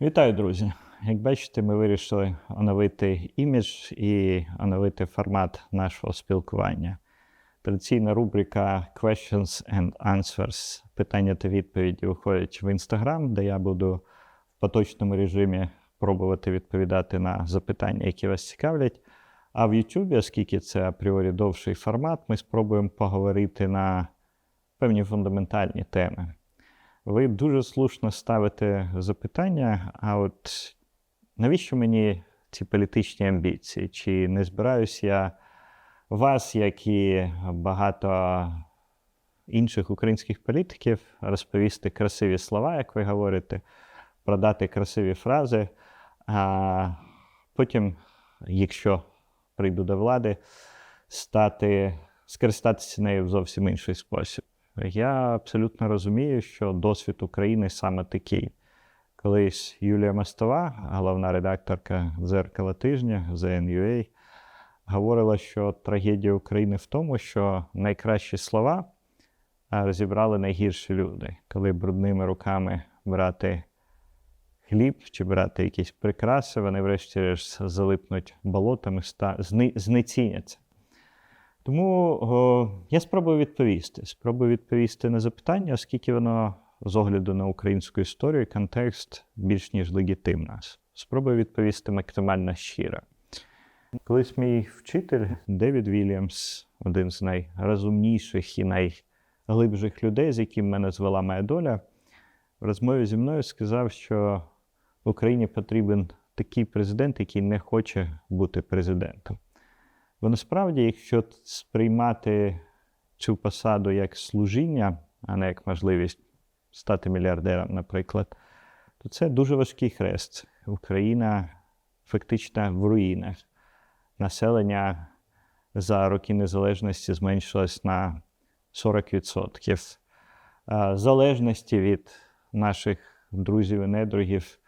Вітаю, друзі! Як бачите, ми вирішили оновити імідж і оновити формат нашого спілкування. Традиційна рубрика Questions and Answers питання та відповіді виходять в Instagram, де я буду в поточному режимі пробувати відповідати на запитання, які вас цікавлять. А в YouTube, оскільки це апріорі довший формат, ми спробуємо поговорити на певні фундаментальні теми. Ви дуже слушно ставите запитання, а от навіщо мені ці політичні амбіції? Чи не збираюсь я вас, як і багато інших українських політиків, розповісти красиві слова, як ви говорите, продати красиві фрази, а потім, якщо прийду до влади, стати, скористатися нею в зовсім інший спосіб. Я абсолютно розумію, що досвід України саме такий. Колись Юлія Мостова, головна редакторка дзеркала тижня ZNUA, говорила, що трагедія України в тому, що найкращі слова розібрали найгірші люди, коли брудними руками брати хліб чи брати якісь прикраси, вони врешті-решт залипнуть болотами, зни... знеціняться. Тому о, я спробую відповісти. Спробую відповісти на запитання, оскільки воно з огляду на українську історію, контекст більш ніж легітимна. Спробую відповісти максимально щиро. Колись мій вчитель Девід Вільямс, один з найрозумніших і найглибших людей, з яким мене звела моя доля, в розмові зі мною сказав, що в Україні потрібен такий президент, який не хоче бути президентом. Бо насправді, якщо сприймати цю посаду як служіння, а не як можливість стати мільярдером, наприклад, то це дуже важкий хрест. Україна фактично в руїнах. Населення за роки незалежності зменшилось на 40%. Залежності від наших друзів і недругів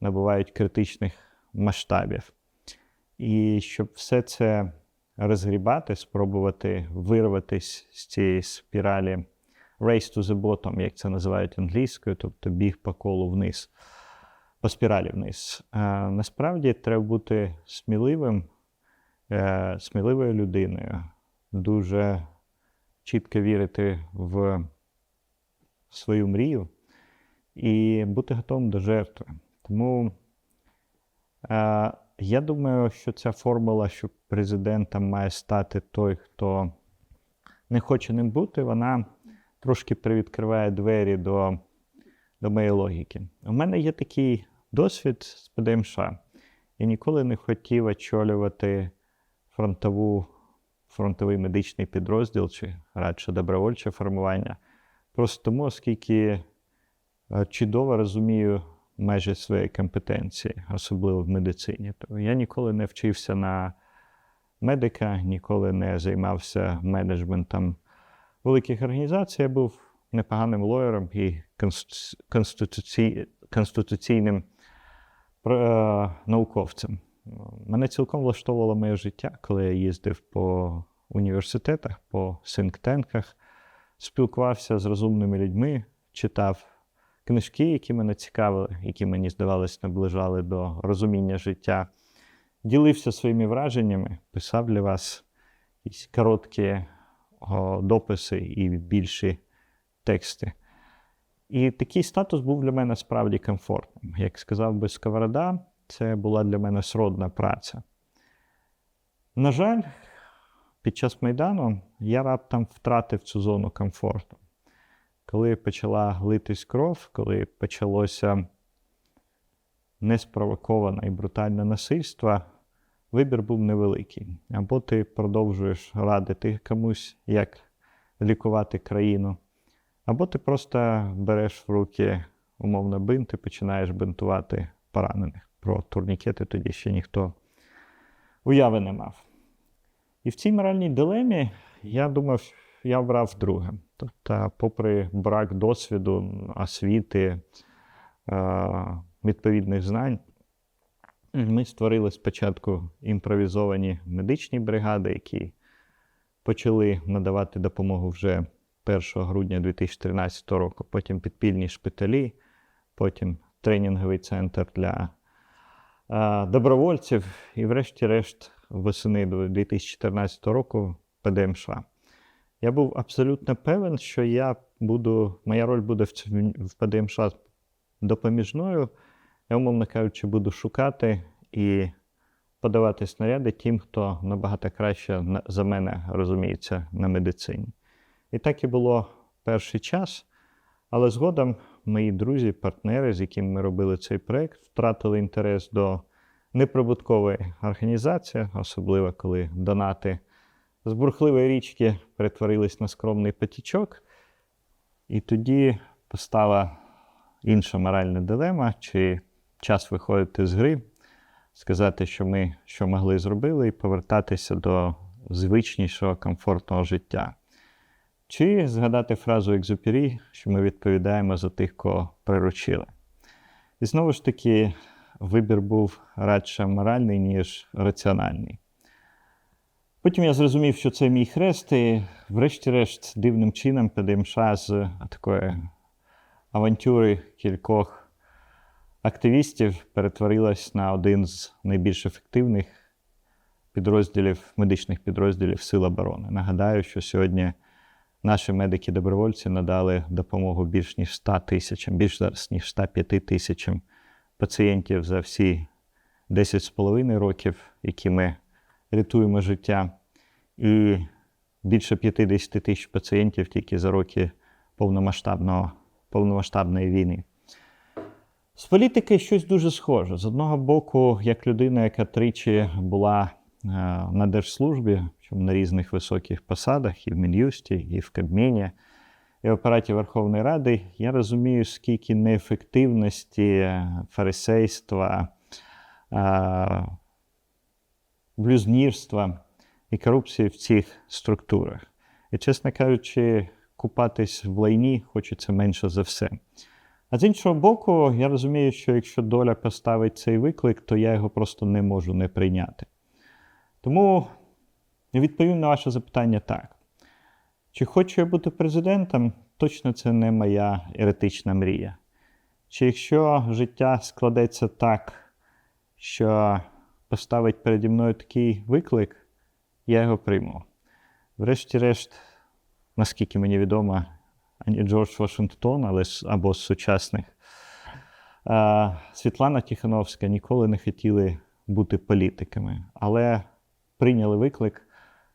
набувають критичних масштабів. І щоб все це розгрібати, спробувати вирватися з цієї спіралі race to the bottom, як це називають англійською, тобто біг по колу вниз, по спіралі вниз. А, насправді треба бути сміливим, е, сміливою людиною, дуже чітко вірити в свою мрію і бути готовим до жертви. Тому. Е, я думаю, що ця формула, що президентом має стати той, хто не хоче ним бути, вона трошки привідкриває двері до до моєї логіки. У мене є такий досвід з ПДМШ. Я ніколи не хотів очолювати фронтову, фронтовий медичний підрозділ чи радше добровольче формування. Просто тому, оскільки чудово розумію межі своєї компетенції, особливо в медицині. То я ніколи не вчився на медика, ніколи не займався менеджментом великих організацій. Я був непоганим лоєром і конституці... конституційним е, науковцем. Мене цілком влаштовувало моє життя, коли я їздив по університетах, по синктенках, спілкувався з розумними людьми, читав книжки, які мене цікавили, які мені здавалось, наближали до розуміння життя. Ділився своїми враженнями, писав для вас якісь короткі о, дописи і більші тексти. І такий статус був для мене справді комфортним. Як сказав би Сковорода, це була для мене сродна праця. На жаль, під час Майдану я раптом втратив цю зону комфорту коли почала литись кров, коли почалося неспровоковане і брутальне насильство, вибір був невеликий. Або ти продовжуєш радити комусь, як лікувати країну, або ти просто береш в руки умовно бинт і починаєш бинтувати поранених. Про турнікети тоді ще ніхто уяви не мав. І в цій моральній дилемі я думав, я обрав друге. Тобто, попри брак досвіду, освіти, відповідних знань, ми створили спочатку імпровізовані медичні бригади, які почали надавати допомогу вже 1 грудня 2013 року, потім підпільні шпиталі, потім тренінговий центр для е, добровольців. І, врешті-решт, восени 2014 року ПДМШ. Я був абсолютно певен, що я буду, моя роль буде в, ПДМШ допоміжною. Я, умовно кажучи, буду шукати і подавати снаряди тим, хто набагато краще за мене розуміється на медицині. І так і було перший час. Але згодом мої друзі, партнери, з якими ми робили цей проєкт, втратили інтерес до неприбуткової організації, особливо коли донати з бурхливої річки перетворились на скромний потічок. І тоді постала інша моральна дилема, чи час виходити з гри, сказати, що ми що могли зробили, і повертатися до звичнішого комфортного життя. Чи згадати фразу Екзюпері, що ми відповідаємо за тих, кого приручили. І знову ж таки, вибір був радше моральний, ніж раціональний. Потім я зрозумів, що це мій хрест, і врешті-решт, дивним чином ПДМШ з такої авантюри кількох активістів перетворилась на один з найбільш ефективних підрозділів, медичних підрозділів Сил оборони. Нагадаю, що сьогодні наші медики-добровольці надали допомогу більш ніж 100 тисячам, більш зараз ніж 105 тисячам пацієнтів за всі 10,5 років, які ми рятуємо життя, і більше 50 тисяч пацієнтів тільки за роки повномасштабного, повномасштабної війни. З політики щось дуже схоже. З одного боку, як людина, яка тричі була е, на держслужбі, на різних високих посадах, і в Мін'юсті, і в Кабміні, і в апараті Верховної Ради, я розумію, скільки неефективності, е, фарисейства, е, блюзнірства і корупції в цих структурах. І, чесно кажучи, купатись в лайні хочеться менше за все. А з іншого боку, я розумію, що якщо доля поставить цей виклик, то я його просто не можу не прийняти. Тому відповім на ваше запитання так. Чи хочу я бути президентом? Точно це не моя еретична мрія. Чи якщо життя складеться так, що поставить переді мною такий виклик, я його прийму. Врешті-решт, наскільки мені відомо, ані Джордж Вашингтон, але або з сучасних, Світлана Тихановська ніколи не хотіли бути політиками, але прийняли виклик,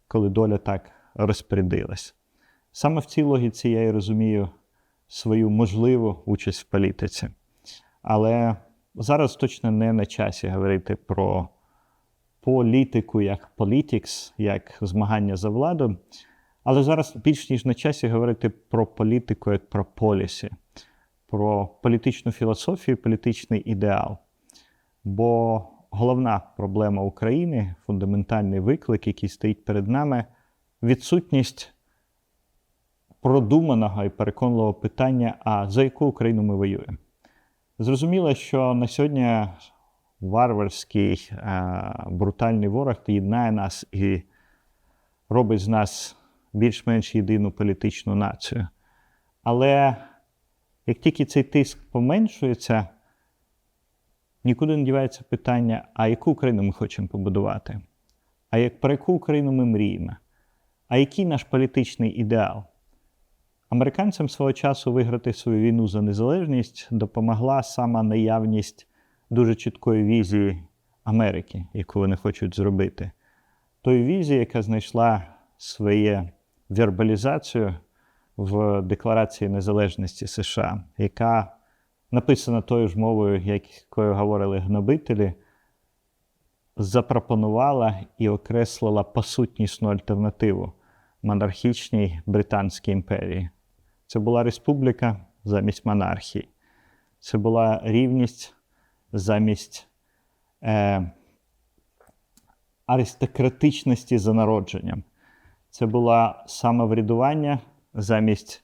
коли доля так розпорядилась. Саме в цій логіці я і розумію свою можливу участь в політиці. Але зараз точно не на часі говорити про політику як політікс, як змагання за владу. Але зараз більш ніж на часі говорити про політику як про полісі, про політичну філософію, політичний ідеал. Бо головна проблема України, фундаментальний виклик, який стоїть перед нами, відсутність продуманого і переконливого питання: а за яку Україну ми воюємо? Зрозуміло, що на сьогодні варварський е, брутальний ворог єднає нас і робить з нас більш-менш єдину політичну націю. Але як тільки цей тиск поменшується, нікуди не дівається питання, а яку Україну ми хочемо побудувати? А як про яку Україну ми мріємо? А який наш політичний ідеал? Американцям свого часу виграти свою війну за незалежність допомогла сама наявність дуже чіткої візії Америки, яку вони хочуть зробити. Тої візії, яка знайшла своє вербалізацію в Декларації Незалежності США, яка написана тою ж мовою, якою говорили гнобителі, запропонувала і окреслила посутнісну альтернативу монархічній Британській імперії. Це була республіка замість монархії. Це була рівність замість е, аристократичності за народженням. Це було самоврядування замість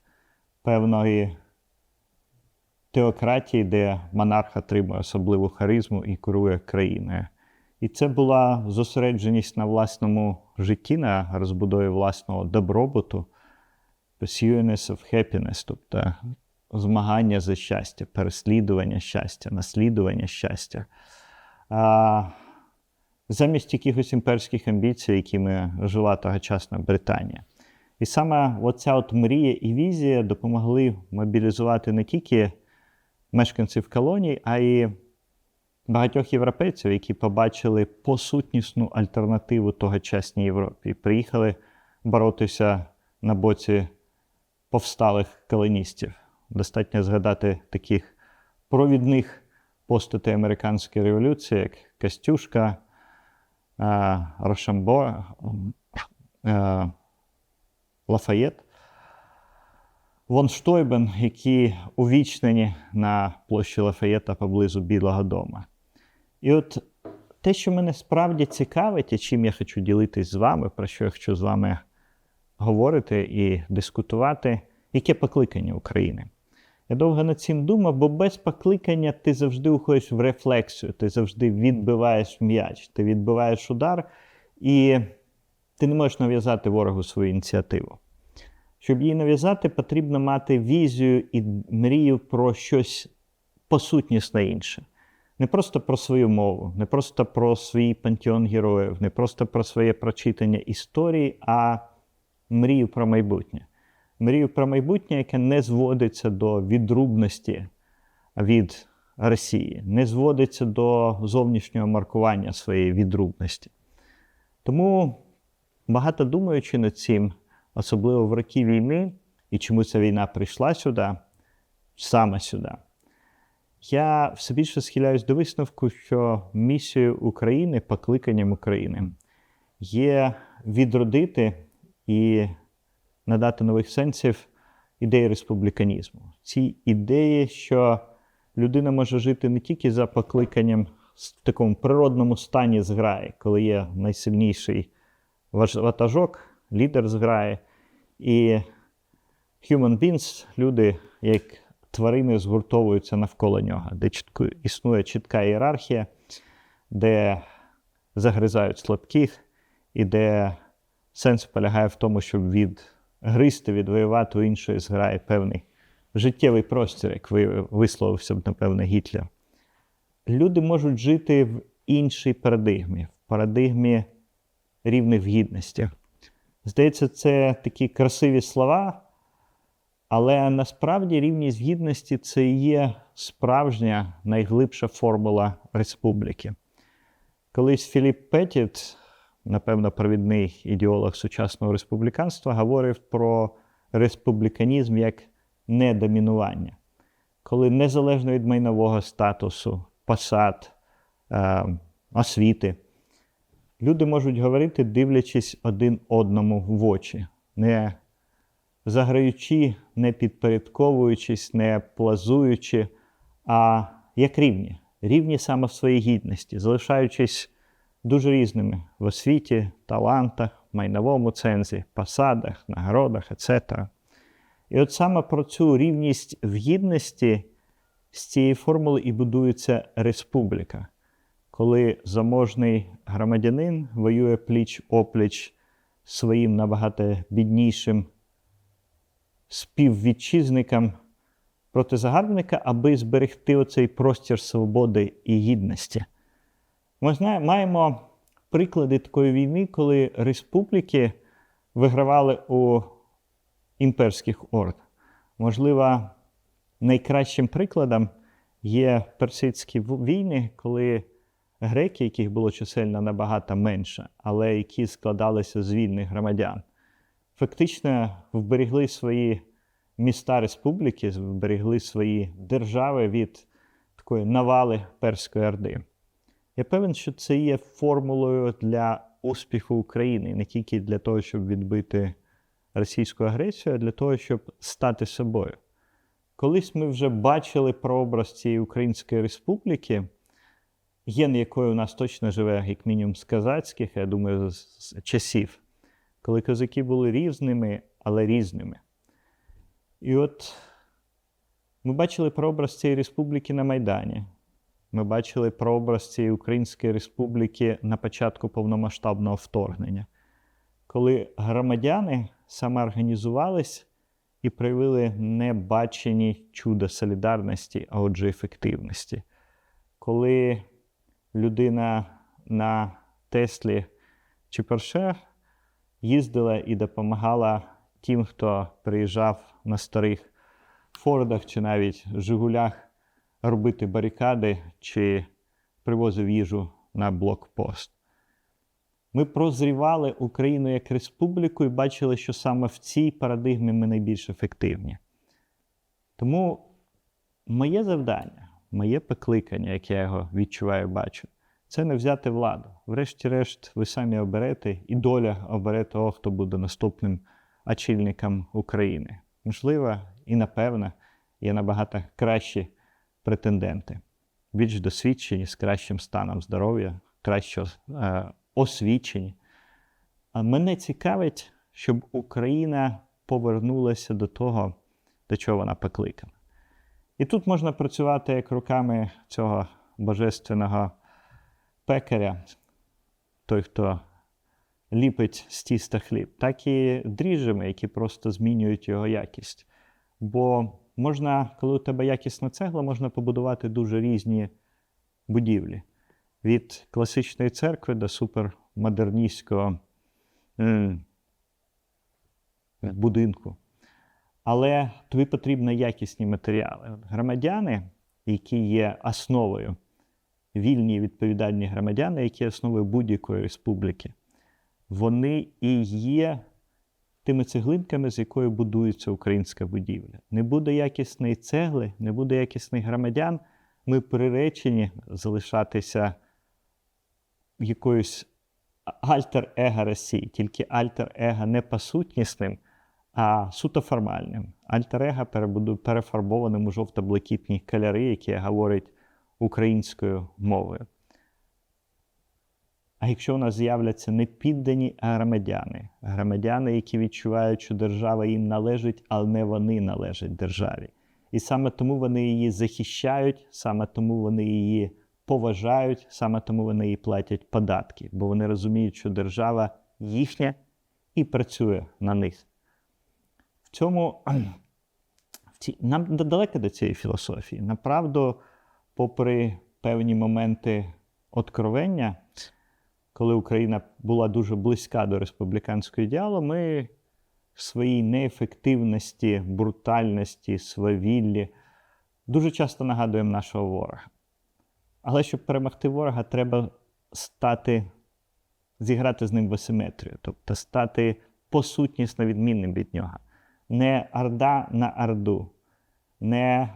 певної теократії, де монарх отримує особливу харизму і керує країною. І це була зосередженість на власному житті, на розбудові власного добробуту, pursuance of happiness, тобто змагання за щастя, переслідування щастя, наслідування щастя. А, замість якихось імперських амбіцій, якими жила тогочасна Британія. І саме оця от мрія і візія допомогли мобілізувати не тільки мешканців колоній, а й багатьох європейців, які побачили посутнісну альтернативу тогочасній Європі і приїхали боротися на боці повсталих колоністів. Достатньо згадати таких провідних постатей американської революції, як Костюшка, е, Рошамбо, е, Лафаєт, Вон Штойбен, які увічнені на площі Лафаєта поблизу Білого дому. І от те, що мене справді цікавить, і чим я хочу ділитись з вами, про що я хочу з вами говорити і дискутувати, яке покликання України. Я довго над цим думав, бо без покликання ти завжди уходиш в рефлексію, ти завжди відбиваєш м'яч, ти відбиваєш удар, і ти не можеш нав'язати ворогу свою ініціативу. Щоб її нав'язати, потрібно мати візію і мрію про щось посутнісне інше. Не просто про свою мову, не просто про свій пантеон героїв, не просто про своє прочитання історії, а мрію про майбутнє. Мрію про майбутнє, яке не зводиться до відрубності від Росії, не зводиться до зовнішнього маркування своєї відрубності. Тому, багато думаючи над цим, особливо в роки війни, і чому ця війна прийшла сюди, саме сюди, я все більше схиляюсь до висновку, що місією України, покликанням України є відродити і надати нових сенсів ідеї республіканізму. Ці ідеї, що людина може жити не тільки за покликанням в такому природному стані зграї, коли є найсильніший ватажок, лідер зграї, і human beings, люди, як тварини, згуртовуються навколо нього, де чітко існує чітка ієрархія, де загризають слабких, і де сенс полягає в тому, щоб відгризти, відвоювати у іншої зграї певний життєвий простір, як висловився б, напевне, Гітлер. Люди можуть жити в іншій парадигмі, в парадигмі рівних гідності. Здається, це такі красиві слова, але насправді рівність гідності це є справжня найглибша формула республіки. Колись Філіп Петіт, напевно, провідний ідеолог сучасного республіканства, говорив про республіканізм як недомінування, коли незалежно від майнового статусу, посад, е, освіти, люди можуть говорити, дивлячись один одному в очі, не заграючи, не підпорядковуючись, не плазуючи, а як рівні, рівні саме в своїй гідності, залишаючись дуже різними в освіті, талантах, майновому цензі, посадах, нагородах, etc. І от саме про цю рівність в гідності з цієї формули і будується республіка, коли заможний громадянин воює пліч опліч своїм набагато біднішим співвітчизникам проти загарбника, аби зберегти оцей простір свободи і гідності. Ми знаємо, маємо приклади такої війни, коли республіки вигравали у імперських орд. Можливо, найкращим прикладом є персидські війни, коли греки, яких було чисельно набагато менше, але які складалися з вільних громадян, фактично вберегли свої міста республіки, вберегли свої держави від такої навали перської орди. Я певен, що це є формулою для успіху України, не тільки для того, щоб відбити російську агресію, а для того, щоб стати собою. Колись ми вже бачили прообраз цієї Української республіки, ген якої у нас точно живе, як мінімум, з казацьких, я думаю, з часів, коли козаки були різними, але різними. І от ми бачили прообраз цієї республіки на Майдані. Ми бачили прообраз цієї Української республіки на початку повномасштабного вторгнення, коли громадяни самоорганізувались і проявили небачені чуда солідарності, а отже, ефективності. Коли людина на Теслі чи Порше їздила і допомагала тим, хто приїжджав на старих Фордах чи навіть Жигулях робити барикади чи привозив їжу на блокпост. Ми прозрівали Україну як республіку і бачили, що саме в цій парадигмі ми найбільш ефективні. Тому моє завдання, моє покликання, як я його відчуваю, бачу, це не взяти владу. Врешті-решт, ви самі оберете, і доля обере того, хто буде наступним очільником України. Можливо, і напевно, є набагато кращі претенденти, більш досвідчені, з кращим станом здоров'я, краще е, освічені. А мене цікавить, щоб Україна повернулася до того, до чого вона покликана. І тут можна працювати як руками цього божественного пекаря, той, хто ліпить з тіста хліб, так і дріжджами, які просто змінюють його якість. Бо можна, коли у тебе якісна цегла, можна побудувати дуже різні будівлі. Від класичної церкви до супермодерністського будинку. Але тобі потрібні якісні матеріали. Громадяни, які є основою, вільні відповідальні громадяни, які є основою будь-якої республіки, вони і є тими цеглинками, з якою будується українська будівля. Не буде якісної цегли, не буде якісних громадян, ми приречені залишатися якоюсь альтер-его Росії, тільки альтер-его не посутнісним, а суто формальним. Альтер-его перефарбованим у жовто-блакитні кольори, які говорять українською мовою. А якщо у нас з'являться не піддані, громадяни, громадяни, які відчувають, що держава їм належить, але не вони належать державі. І саме тому вони її захищають, саме тому вони її поважають, саме тому вони їй платять податки, бо вони розуміють, що держава їхня і працює на них. В цьому в ці, нам далеко до цієї філософії. Направду, попри певні моменти откровення, коли Україна була дуже близька до республіканського ідеалу, ми в своїй неефективності, брутальності, свавіллі дуже часто нагадуємо нашого ворога. Але щоб перемогти ворога, треба стати, зіграти з ним в асиметрію, тобто стати посутнісно відмінним від нього. Не орда на орду, не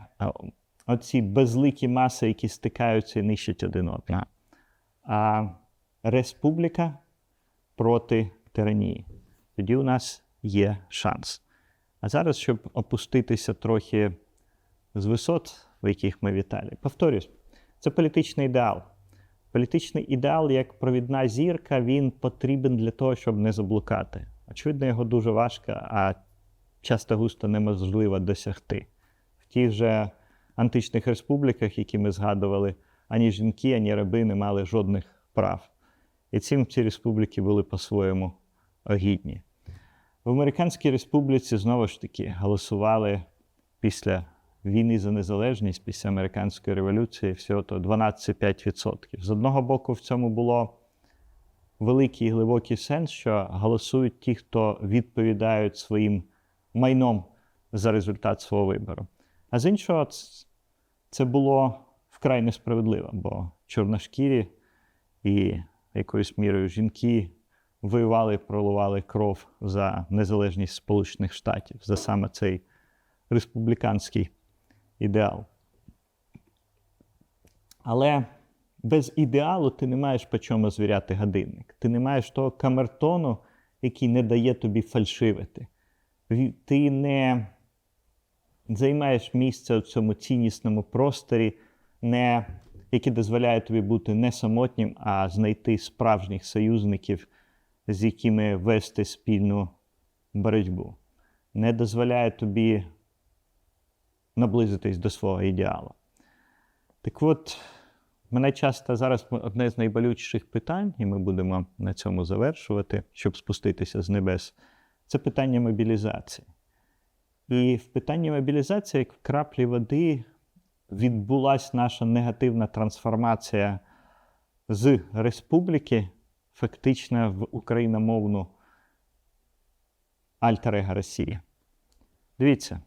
оці безликі маси, які стикаються і нищать один одного, а республіка проти тиранії. Тоді у нас є шанс. А зараз, щоб опуститися трохи з висот, в яких ми віталі, повторюсь, це політичний ідеал. Політичний ідеал, як провідна зірка, він потрібен для того, щоб не заблукати. Очевидно, його дуже важко, а часто густо неможливо досягти. В тих же античних республіках, які ми згадували, ані жінки, ані раби не мали жодних прав. І цим ці республіки були по-своєму огідні. В Американській республіці знову ж таки голосували після війни за незалежність, після американської революції, всього то 12,5%. З одного боку, в цьому було великий і глибокий сенс, що голосують ті, хто відповідають своїм майном за результат свого вибору. А з іншого, це було вкрай несправедливо, бо чорношкірі і якоюсь мірою жінки воювали проливали кров за незалежність Сполучених Штатів, за саме цей республіканський ідеал. Але без ідеалу ти не маєш по чому звіряти годинник. Ти не маєш того камертону, який не дає тобі фальшивити. Ти не займаєш місце в цьому ціннісному просторі, не, який дозволяє тобі бути не самотнім, а знайти справжніх союзників, з якими вести спільну боротьбу. Не дозволяє тобі наблизитись до свого ідеалу. Так от, мене часто зараз одне з найболючіших питань, і ми будемо на цьому завершувати, щоб спуститися з небес, це питання мобілізації. І в питанні мобілізації, як в краплі води, відбулася наша негативна трансформація з республіки, фактично в україномовну альтер-его Росії. Дивіться,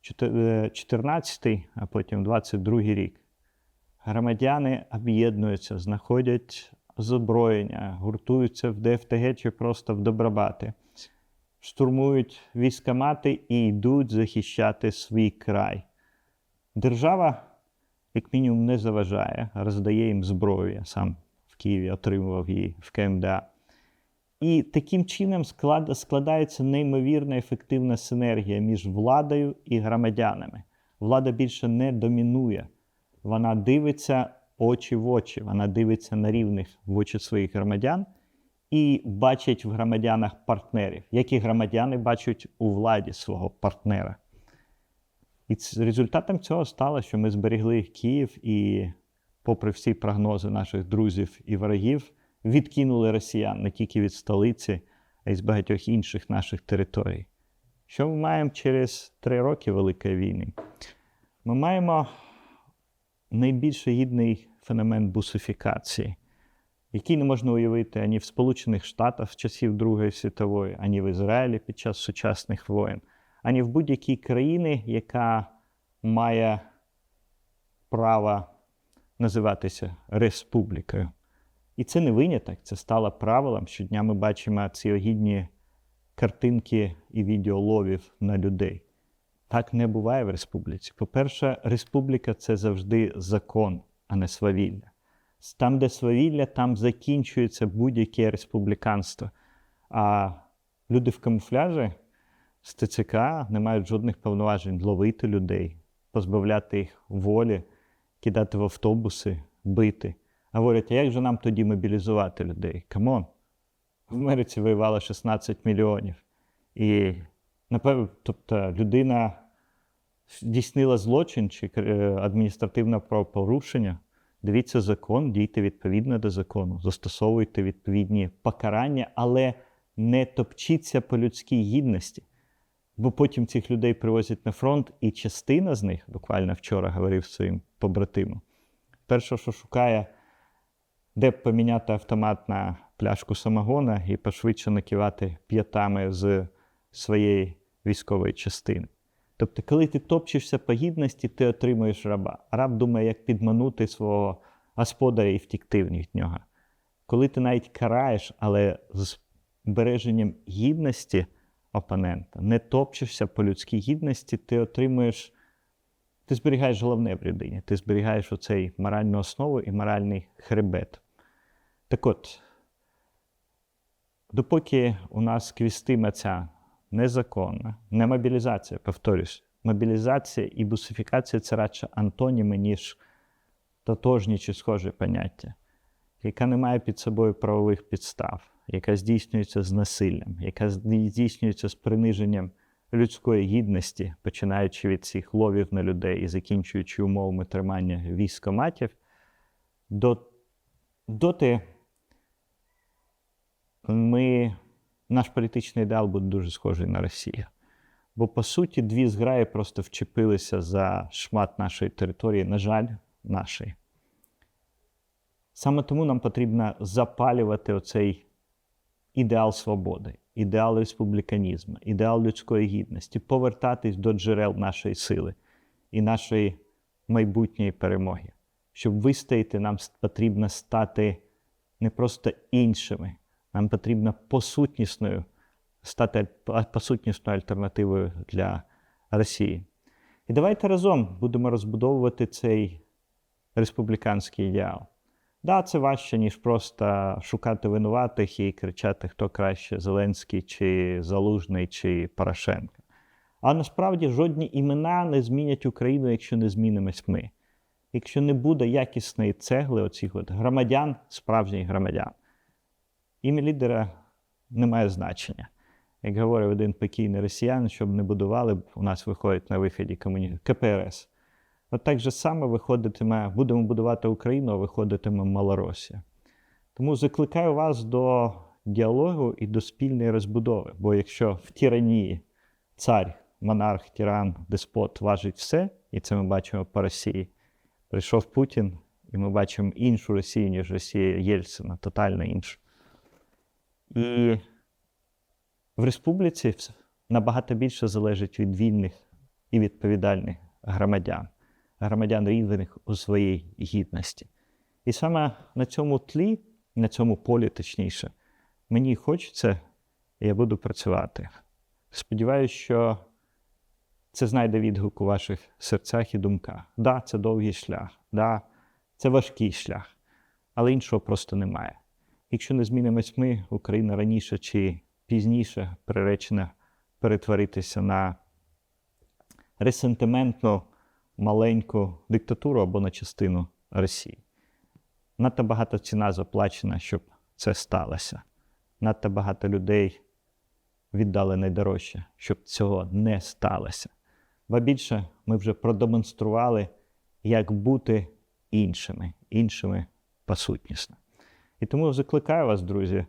14, а потім 22 рік. Громадяни об'єднуються, знаходять озброєння, гуртуються в ДФТГ чи просто в Добробати, штурмують військомати і йдуть захищати свій край. Держава, як мінімум, не заважає, роздає їм зброю. Я сам в Києві отримував її в КМДА. І таким чином склад- складається неймовірна ефективна синергія між владою і громадянами. Влада більше не домінує, вона дивиться очі в очі, вона дивиться на рівних в очі своїх громадян і бачить в громадянах партнерів, як і громадяни бачать у владі свого партнера. І результатом цього стало, що ми зберегли Київ і, попри всі прогнози наших друзів і ворогів, відкинули росіян не тільки від столиці, а й з багатьох інших наших територій. Що ми маємо через три роки Великої війни? Ми маємо найбільш гідний феномен бусифікації, який не можна уявити ані в Сполучених Штатах з часів Другої світової, ані в Ізраїлі під час сучасних воєн, ані в будь-якій країні, яка має право називатися республікою. І це не виняток, це стало правилом. Щодня ми бачимо ці огідні картинки і відеоловів на людей. Так не буває в республіці. По-перше, республіка це завжди закон, а не свавілля. Там, де свавілля, там закінчується будь-яке республіканство. А люди в камуфляжі з ТЦК не мають жодних повноважень ловити людей, позбавляти їх волі, кидати в автобуси, бити. А говорять, а як же нам тоді мобілізувати людей? Камон. В Америці воювало 16 мільйонів. І, напевно, тобто людина здійснила злочин чи е, адміністративне правопорушення. Дивіться закон, дійте відповідно до закону, застосовуйте відповідні покарання, але не топчіться по людській гідності. Бо потім цих людей привозять на фронт, і частина з них, буквально вчора говорив своїм побратимам, перше, що шукає, де б поміняти автомат на пляшку самогона і пошвидше накивати п'ятами з своєї військової частини. Тобто, коли ти топчешся по гідності, ти отримуєш раба. Раб думає, як підманути свого господаря і втікти від нього. Коли ти навіть караєш, але з береженням гідності опонента, не топчешся по людській гідності, ти отримуєш, ти зберігаєш головне в людині, ти зберігаєш оцей моральну основу і моральний хребет. Так от, допоки у нас квістиме ця незаконна, не мобілізація, повторюсь, мобілізація і бусифікація це радше антоніми, ніж тотожні чи схожі поняття, яка не має під собою правових підстав, яка здійснюється з насиллям, яка здійснюється з приниженням людської гідності, починаючи від цих ловів на людей і закінчуючи умовами тримання військоматів, до, доти ми, наш політичний ідеал буде дуже схожий на Росію. Бо, по суті, дві зграї просто вчепилися за шмат нашої території, на жаль, нашої. Саме тому нам потрібно запалювати оцей ідеал свободи, ідеал республіканізму, ідеал людської гідності, повертатись до джерел нашої сили і нашої майбутньої перемоги. Щоб вистояти, нам потрібно стати не просто іншими, нам потрібно посутнісною, стати посутнісною альтернативою для Росії. І давайте разом будемо розбудовувати цей республіканський ідеал. Да, це важче, ніж просто шукати винуватих і кричати, хто краще Зеленський, чи Залужний, чи Порошенко. А насправді жодні імена не змінять Україну, якщо не змінимось ми. Якщо не буде якісної цегли оцих от громадян, справжніх громадян, ім'я лідера не має значення. Як говорив один покійний росіян, щоб не будували, у нас виходить на виході комуні... КПРС. От так же саме виходитиме, будемо будувати Україну, а виходитиме Малоросія. Тому закликаю вас до діалогу і до спільної розбудови. Бо якщо в тиранії цар монарх, тиран, деспот важить все, і це ми бачимо по Росії. Прийшов Путін, і ми бачимо іншу Росію, ніж Росія Єльцина, тотально іншу. І в республіці набагато більше залежить від вільних і відповідальних громадян, громадян рівних у своїй гідності. І саме на цьому тлі, на цьому полі, точніше, мені хочеться, я буду працювати. Сподіваюсь, що це знайде відгук у ваших серцях і думках. Да, це довгий шлях, да, це важкий шлях, але іншого просто немає. Якщо не змінимось ми, Україна раніше чи пізніше приречена перетворитися на ресентиментну маленьку диктатуру або на частину Росії. Надто багато ціна заплачена, щоб це сталося. Надто багато людей віддали найдорожче, щоб цього не сталося. Ба більше ми вже продемонстрували, як бути іншими, іншими посутнісно. І тому закликаю вас, друзі.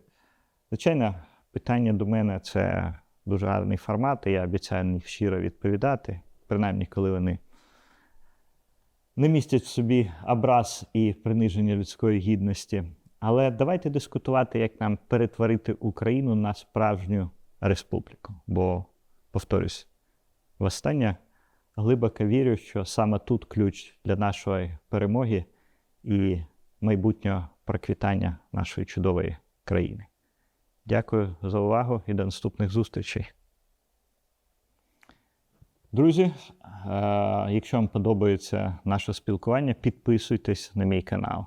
Звичайно, питання до мене це дуже гарний формат, і я обіцяю на них щиро відповідати, принаймні, коли вони не містять в собі образ і приниження людської гідності. Але давайте дискутувати, як нам перетворити Україну на справжню республіку. Бо, повторюсь, востаннє глибоко вірю, що саме тут ключ для нашої перемоги і майбутнього проквітання нашої чудової країни. Дякую за увагу і до наступних зустрічей. Друзі, е, якщо вам подобається наше спілкування, підписуйтесь на мій канал.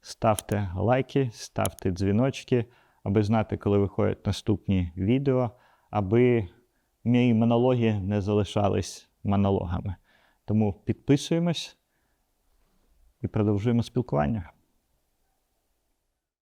Ставте лайки, ставте дзвіночки, аби знати, коли виходять наступні відео, аби мої монологи не залишались монологами. Тому підписуємось і продовжуємо спілкування.